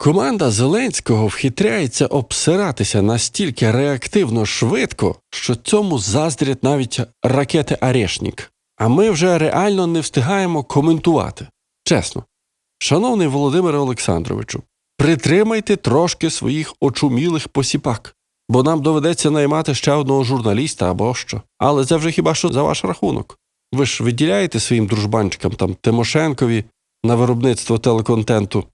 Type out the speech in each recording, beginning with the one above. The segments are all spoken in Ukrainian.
Команда Зеленського вхитряється обсиратися настільки реактивно швидко, що цьому заздрять навіть ракети Арешнік. А ми вже реально не встигаємо коментувати. Чесно. Шановний Володимире Олександровичу, притримайте трошки своїх очумілих посіпак, бо нам доведеться наймати ще одного журналіста або що. Але це вже хіба що за ваш рахунок. Ви ж виділяєте своїм дружбанчикам там Тимошенкові на виробництво телеконтенту.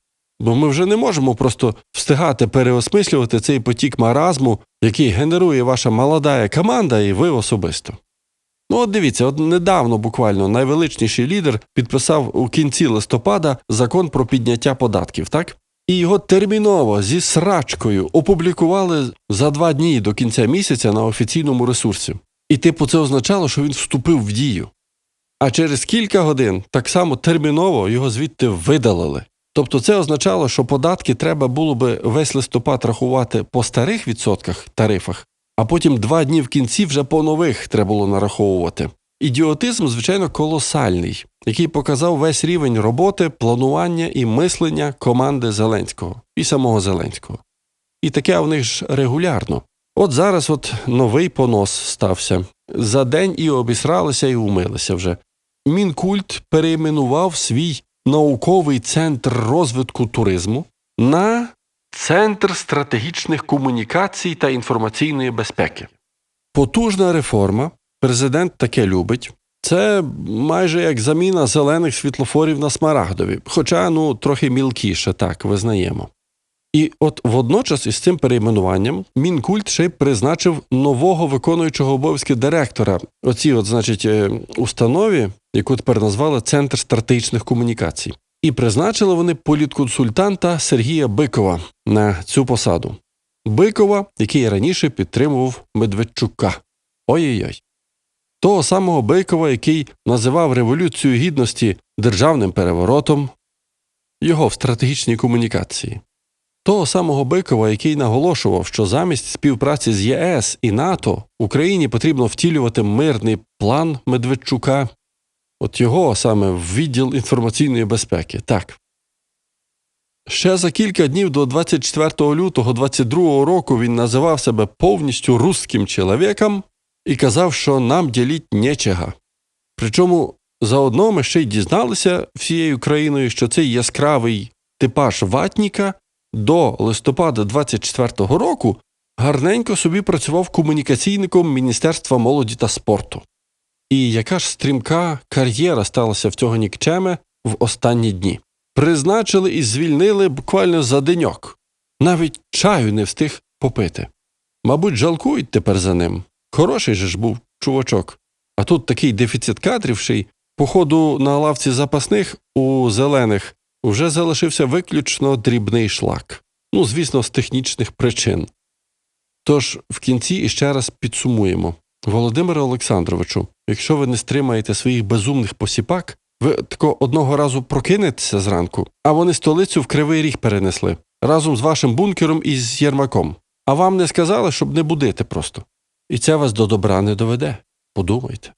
Бо ми вже не можемо просто встигати переосмислювати цей потік маразму, який генерує ваша молода команда і ви особисто. Ну, от дивіться, от недавно буквально найвеличніший лідер підписав у кінці листопада закон про підняття податків, так? І його терміново зі срачкою опублікували за два дні до кінця місяця на офіційному ресурсі. І типу це означало, що він вступив в дію. А через кілька годин так само терміново його звідти видалили. Тобто це означало, що податки треба було би весь листопад рахувати по старих відсотках тарифах, а потім два дні в кінці вже по нових треба було нараховувати. Ідіотизм, звичайно, колосальний, який показав весь рівень роботи, планування і мислення команди Зеленського і самого Зеленського. І таке у них ж регулярно. От зараз от новий понос стався. За день і обісралися, і умилися вже. Мінкульт перейменував свій науковий центр розвитку туризму на Центр стратегічних комунікацій та інформаційної безпеки. Потужна реформа. Президент таке любить. Це майже як заміна зелених світлофорів на смарагдові, хоча ну трохи мілкіше, так визнаємо. І от водночас із цим перейменуванням Мінкульт ще й призначив нового виконуючого обов'язки директора оцій, от, значить, е, установі, яку тепер назвали Центр стратегічних комунікацій. І призначили вони політконсультанта Сергія Бикова на цю посаду. Бикова, який раніше підтримував Медведчука. Ой-ой-ой. Того самого Бикова, який називав Революцію Гідності державним переворотом, його в стратегічній комунікації. Того самого Бикова, який наголошував, що замість співпраці з ЄС і НАТО Україні потрібно втілювати мирний план Медведчука, от його саме в відділ інформаційної безпеки. Так. Ще за кілька днів до 24 лютого 22 року він називав себе повністю русським чоловіком і казав, що нам діліть нечега. Причому заодно ми ще й дізналися всією країною, що цей яскравий типаж ватніка до листопада 24-го року гарненько собі працював комунікаційником Міністерства молоді та спорту. І яка ж стрімка кар'єра сталася в цього нікчеме в останні дні. Призначили і звільнили буквально за деньок. Навіть чаю не встиг попити. Мабуть, жалкують тепер за ним. Хороший же ж був чувачок. А тут такий дефіцит кадрів ще й, походу, на лавці запасних у зелених вже залишився виключно дрібний шлак. Ну, звісно, з технічних причин. Тож в кінці іще раз підсумуємо. Володимире Олександровичу, якщо ви не стримаєте своїх безумних посіпак, ви тако одного разу прокинетеся зранку, а вони столицю в кривий ріг перенесли разом з вашим бункером і з Єрмаком. А вам не сказали, щоб не будити просто. І це вас до добра не доведе. Подумайте.